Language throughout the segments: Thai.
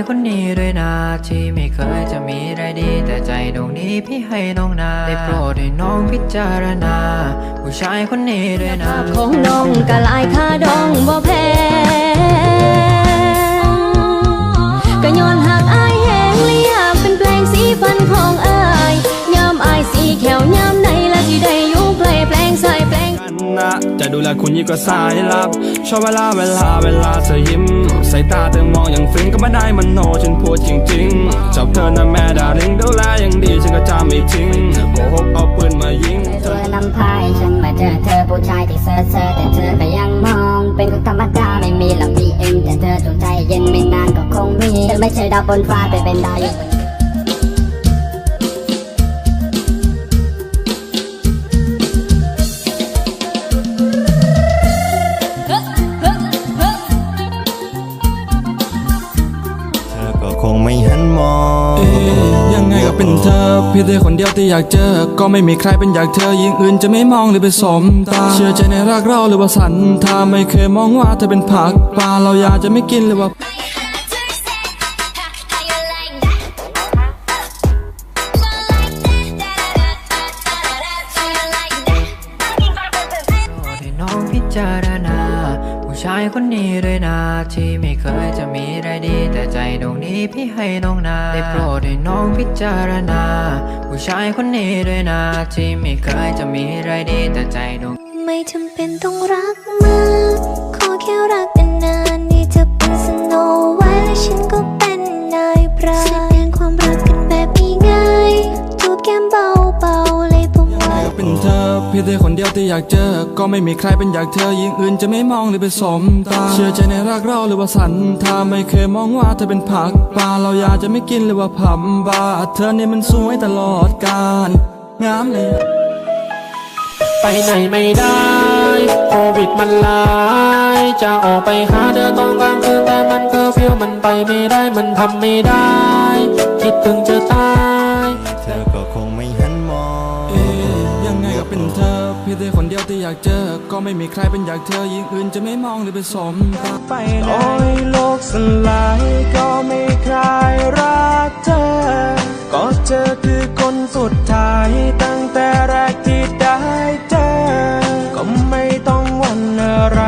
ายคนนี้ด้วยนะที่ไม่เคยจะมีอะไรดี แต่ใจดวงนี้พี่ให้น้องนาได้โปรดให้น้องพิจารณา ผู้ชายคนนี้ด้วยนะของน้องกะลายค่าดองบ่แพงก็ย้อนหัก ดูแลคุณยิ่งกว่าสายลับ ชอบเวลาเวลาเวลาเธอยิ้มสายตาเธอมองอย่างฟินก็ไม่ได้มันโนฉันพูดจริงๆชอบเธอนะแม่ดาริงดูแลอย่างดีฉันก็จะไม่ทิ้งโกหกเอาปืนมายิงเธอนำพายฉันมาเจอเธอผู้ชายที่เซ่อเซ่อแต่เธอก็ยังมองเป็นคนธรรมดาไม่มีหลักพีเอ็มแต่เธอจงใจเย็นไม่นานก็คงมีเธอไม่ใช่ดาวบนฟ้าแต่เป็นดาวอยู่บน เป็นเธอเพียงแต่คนเดียวที่อยากเจอ ก็ไม่มีใครเป็นอยากเธอยิ่งอื่นจะไม่มองหรือไปสมตา เชื่อใจในรักเราหรือว่าสันทาไม่เคยมองว่าเธอเป็นผักปลาเราอยากจะไม่กินหรือว่า ชายคนนี้ด้วยนะที่ไม่เคยจะมีอะไรดี แต่ใจดวงนี้พี่ให้น้องนาได้โปรดให้น้องพิจารณา ผู้ชายคนนี้ด้วยนะที่ไม่เคยจะมีอะไรดี แต่ใจดวง ไม่จำเป็นต้องรักมากขอแค่รัก เพียงแต่คนเดียวที่อยากเจอ ก็ไม่มีใครเป็นอยากเธอ ยิ่งอื่นจะไม่มองหรือไปสมตา เชื่อใจในรักเราหรือว่าสันทาไม่เคยมองว่าเธอเป็นผักปลาเราอยากจะไม่กินหรือว่าผัมบาเธอนี่มันสวยตลอดกาลงามเลย ไปไหนไม่ได้ โควิดมันลายจะออกไปหาเธอตอนกลางคืนแต่มันเคอร์ฟิวมันไปไม่ได้มันทำไม่ได้ คิดถึงจะตาย เป็นเธอเพียงแต่คนเดียวที่อยากเจอ ก็ไม่มีใครเป็นอยากเธอยิ่งอื่นจะไม่มองหรือไปสมไปโอ้ยโลกสลายก็ไม่ใครรักเธอ ก็เธอคือคนสุดท้ายตั้งแต่แรกที่ได้เจอ ก็ไม่ต้องหวันอะไร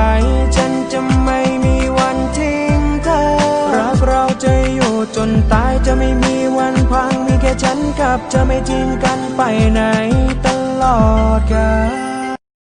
ฉันจะไม่มีวันทิ้งเธอ รักเราจะอยู่จนตายจะไม่มีวันพังมีแค่ฉันกับเธอไม่ทิ้งกันไปไหนแต่ Lord God.